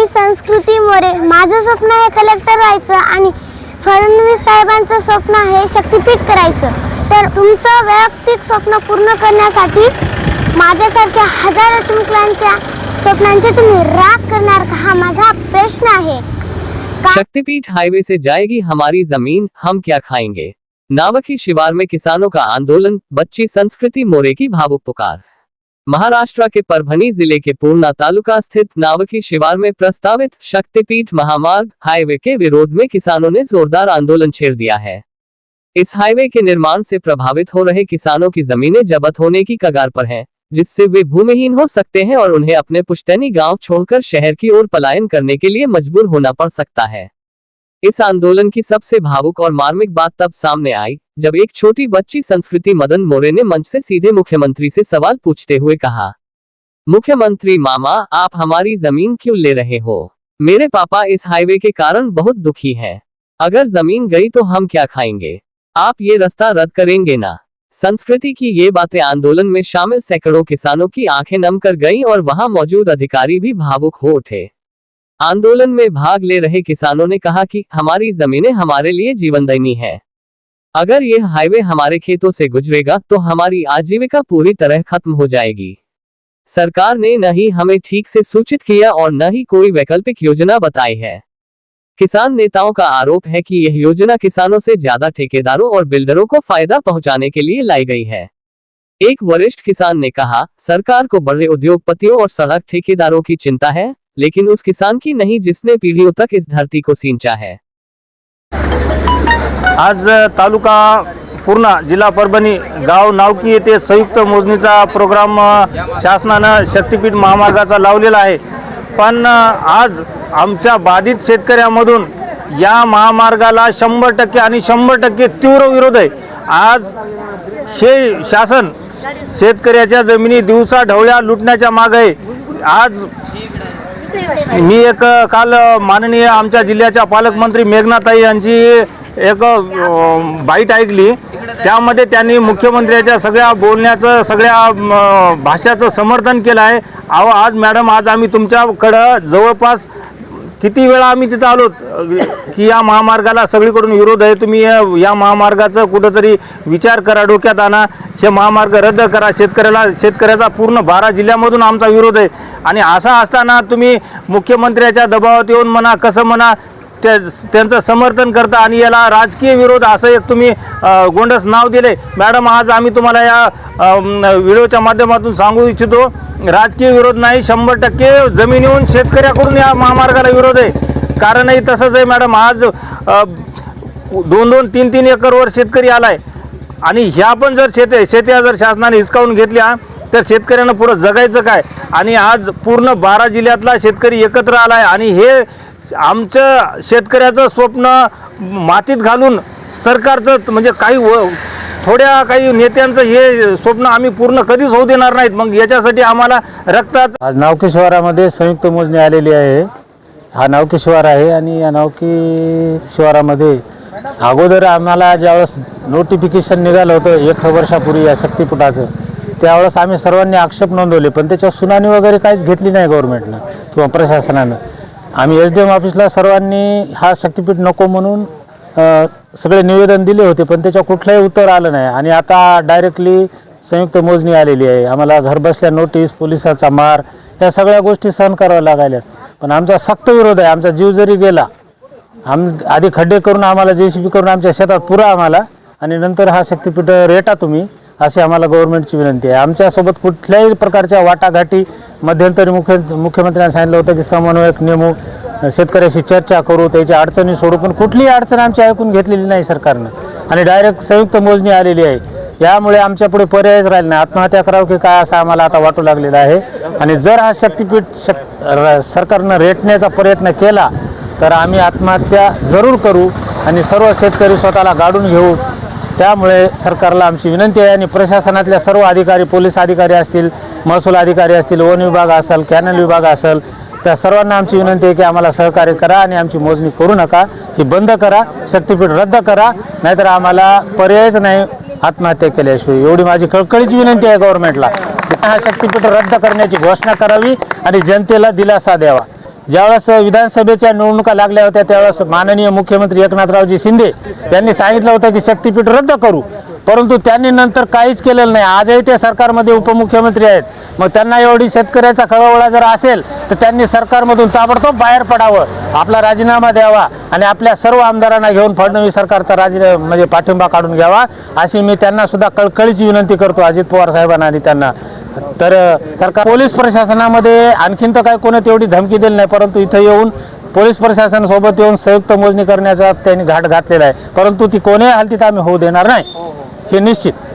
मी संस्कृती मोरे माझं स्वप्न आहे कलेक्टर व्हायचं आणि फडणवीस साहेबांचं स्वप्न आहे शक्तीपीठ करायचं. तर तुमचं वैयक्तिक स्वप्न पूर्ण करण्यासाठी माझ्यासारख्या हजारो चिमुकल्यांच्या स्वप्नांचे तुम्ही राग करणार का हा माझा प्रश्न आहे. शक्तिपीठ हाईवे से जाएगी हमारी जमीन हम क्या खाएंगे? नावकी शिवार में किसानों का आंदोलन बच्ची संस्कृति मोरे की भावुक पुकार। महाराष्ट्र के परभनी ज़िले के पूर्णा तालुका स्थित नावकी शिवार में प्रस्तावित शक्तिपीठ महामार्ग हाईवे के विरोध में किसानों ने जोरदार आंदोलन छेड़ दिया है। इस हाईवे के निर्माण से प्रभावित हो रहे किसानों की जमीनें जबत होने की कगार पर हैं, जिससे वे भूमिहीन हो सकते हैं और उन्हें अपने पुश्तैनी गाँव छोड़कर शहर की ओर पलायन करने के लिए मजबूर होना पड़ सकता है। इस आंदोलन की सबसे भावुक और मार्मिक बात तब सामने आई जब एक छोटी बच्ची संस्कृति मदन मोरे ने मंच से सीधे मुख्यमंत्री से सवाल पूछते हुए कहा, मुख्यमंत्री मामा, आप हमारी ज़मीन क्यों ले रहे हो? मेरे पापा इस हाईवे के कारण बहुत दुखी हैं। अगर ज़मीन गई तो हम क्या खाएँगे? आप ये रास्ता रद्द करेंगे ना? संस्कृति की ये बातें आंदोलन में शामिल सैकड़ों किसानों की आँखें नम कर गईं और वहाँ मौजूद अधिकारी भी भावुक हो उठे। आंदोलन में भाग ले रहे किसानों ने कहा कि, हमारी जमीनें हमारे लिए जीवनदायिनी है। अगर यह हाईवे हमारे खेतों से गुजरेगा तो हमारी आजीविका पूरी तरह खत्म हो जाएगी। सरकार ने न ही हमें ठीक से सूचित किया और न ही कोई वैकल्पिक योजना बताई है। किसान नेताओं का आरोप है कि यह योजना किसानों से ज़्यादा ठेकेदारों और बिल्डरों को फ़ायदा पहुँचाने के लिए लाई गई है। एक वरिष्ठ किसान ने कहा, सरकार को बड़े उद्योगपतियों और सड़क ठेकेदारों की चिंता है, लेकिन उस किसान की नहीं जिसने पीढ़ियों तक इस धरती को सींचा है। आज तालुका पूर्णा जिल्हा परभणी गाव नावकी येथे संयुक्त मोजणीचा प्रोग्राम शासनानं शक्तीपीठ महामार्गाचा लावलेला आहे. पण आज आमच्या बाधित शेतकऱ्यामधून या महामार्गाला शंभर टक्के आणि शंभर टक्के तीव्र विरोध आहे. आज हे शासन शेतकऱ्याच्या जमिनी दिवसा ढवळ्या लुटण्याच्या मागे आहे. आज मी एक काल माननीय आमच्या जिल्ह्याच्या पालकमंत्री मेघनाताई यांची एक बाईट ऐकली. त्यामध्ये त्यांनी मुख्यमंत्र्याच्या सगळ्या बोलण्याचं सगळ्या भाषेचं भाषाचं समर्थन केलं आहे. अहो आज मॅडम आज आम्ही तुमच्याकडं जवळपास किती वेळा आम्ही तिथं आलो? की या महामार्गाला सगळीकडून विरोध आहे तुम्ही या- या महामार्गाचं कुठंतरी विचार करा डोक्यात आणा. हे महामार्ग रद्द करा शेतकऱ्याला शेतकऱ्याचा पूर्ण बारा जिल्ह्यामधून आमचा विरोध आहे. आणि असा असताना तुम्ही मुख्यमंत्र्याच्या दबावात येऊन म्हणा कसं म्हणा त्या त्यांचं समर्थन करता आणि याला राजकीय विरोध असं एक तुम्ही गोंडस नाव दिले मॅडम आज आम्ही तुम्हाला या व्हिडिओच्या माध्यमातून सांगू इच्छितो राजकीय विरोध नाही शंभर टक्के जमिनीहून शेतकऱ्याकडून या महामार्गाला विरोध आहे. कारणही तसंच आहे मॅडम आज दोन दोन तीन तीन एकरवर शेतकरी आला आहे आणि ह्या पण जर शेती शेत्या जर शासनाने हिसकावून घेतल्या तर शेतकऱ्यांना पुढं जगायचं काय? आणि आज पूर्ण बारा जिल्ह्यातला शेतकरी एकत्र आला आहे आणि हे आमचं शेतकऱ्याचं स्वप्न मातीत घालून सरकारचं म्हणजे काही व थोड्या काही नेत्यांचं हे स्वप्न आम्ही पूर्ण कधीच होऊ देणार नाहीत. मग याच्यासाठी आम्हाला रक्ताचं आज नावकी शिवारामध्ये संयुक्त मोजणी आलेली आहे. हा नावकी शिवार आहे आणि या नावकी शिवारामध्ये अगोदर आम्हाला ज्यावेळेस नोटिफिकेशन निघालं होतं एक वर्षापूर्वी या शक्तीपुटाचं त्यावेळेस आम्ही सर्वांनी आक्षेप नोंदवले पण त्याच्यावर सुनावणी वगैरे काहीच घेतली नाही गव्हर्नमेंटनं किंवा प्रशासनानं. आम्ही एस डी एम ऑफिसला सर्वांनी हा शक्तीपीठ नको म्हणून अ, सगळे निवेदन दिले होते पण त्याच्या कुठलंही उत्तर आलं नाही. आणि आता डायरेक्टली संयुक्त मोजणी आलेली आहे. आम्हाला घरबसल्या नोटीस पोलिसाचा मार या सगळ्या गोष्टी सहन कराव्या लागायल्यात. पण आमचा सक्त विरोध आहे. आमचा जीव जरी गेला आम आधी खड्डे करून आम्हाला जे सी बी करून आमच्या शेतात पुरा आम्हाला आणि नंतर हा शक्तीपीठ रेटा तुम्ही अशी आम्हाला गव्हर्नमेंटची विनंती आहे. आमच्यासोबत कुठल्याही प्रकारच्या वाटाघाटी मध्यंतरी मुख्य मुख्यमंत्र्यांनी सांगितलं होतं की समन्वयक नेमू शेतकऱ्याशी चर्चा करू त्याच्या अडचणी सोडू पण कुठलीही अडचण आमची ऐकून घेतलेली नाही सरकारनं. आणि डायरेक्ट संयुक्त मोजणी आलेली आहे. यामुळे आमच्यापुढे पर्यायच राहिला नाही. आत्महत्या करावं की काय असं आम्हाला आता वाटू लागलेलं आहे. आणि जर हा शक्तीपीठ शक र- सरकारनं रेटण्याचा प्रयत्न केला तर आम्ही आत्महत्या जरूर करू आणि सर्व शेतकरी स्वतःला गाडून घेऊ. त्यामुळे सरकारला आमची विनंती आहे आणि प्रशासनातल्या सर्व अधिकारी पोलीस अधिकारी असतील महसूल अधिकारी असतील वन विभाग असेल कॅनल विभाग असेल त्या सर्वांना आमची विनंती आहे की आम्हाला सहकार्य करा आणि आमची मोजणी करू नका. ही बंद करा शक्तीपीठ रद्द करा नाहीतर आम्हाला पर्यायच नाही आत्महत्या केल्याशिवाय. एवढी माझी कळकळीची विनंती आहे गव्हर्नमेंटला हा शक्तीपीठ रद्द करण्याची घोषणा करावी आणि जनतेला दिलासा द्यावा. ज्यावेळेस विधानसभेच्या निवडणुका लागल्या होत्या त्यावेळेस माननीय मुख्यमंत्री एकनाथरावजी शिंदे यांनी सांगितलं होतं की शक्तीपीठ रद्द करू. परंतु त्यांनी नंतर काहीच केलेलं नाही. आजही ते सरकारमध्ये उपमुख्यमंत्री आहेत. मग त्यांना एवढी शेतकऱ्याचा कळवळा जर असेल तर त्यांनी सरकारमधून ताबडतोब बाहेर पडावं आपला राजीनामा द्यावा आणि आपल्या सर्व आमदारांना घेऊन फडणवीस सरकारचा राजी म्हणजे पाठिंबा काढून घ्यावा. अशी मी त्यांना सुद्धा कळकळीची विनंती करतो अजित पवार साहेबांना आणि त्यांना. तर सरकार पोलीस प्रशासनामध्ये आणखीन तर काय कोणी तेवढी धमकी दिली नाही परंतु इथं येऊन पोलीस प्रशासनासोबत येऊन संयुक्त मोजणी करण्याचा त्यांनी घाट घातलेला आहे. परंतु ती कोणीही हालतीत आम्ही होऊ देणार नाही. हो, हो. हे निश्चित.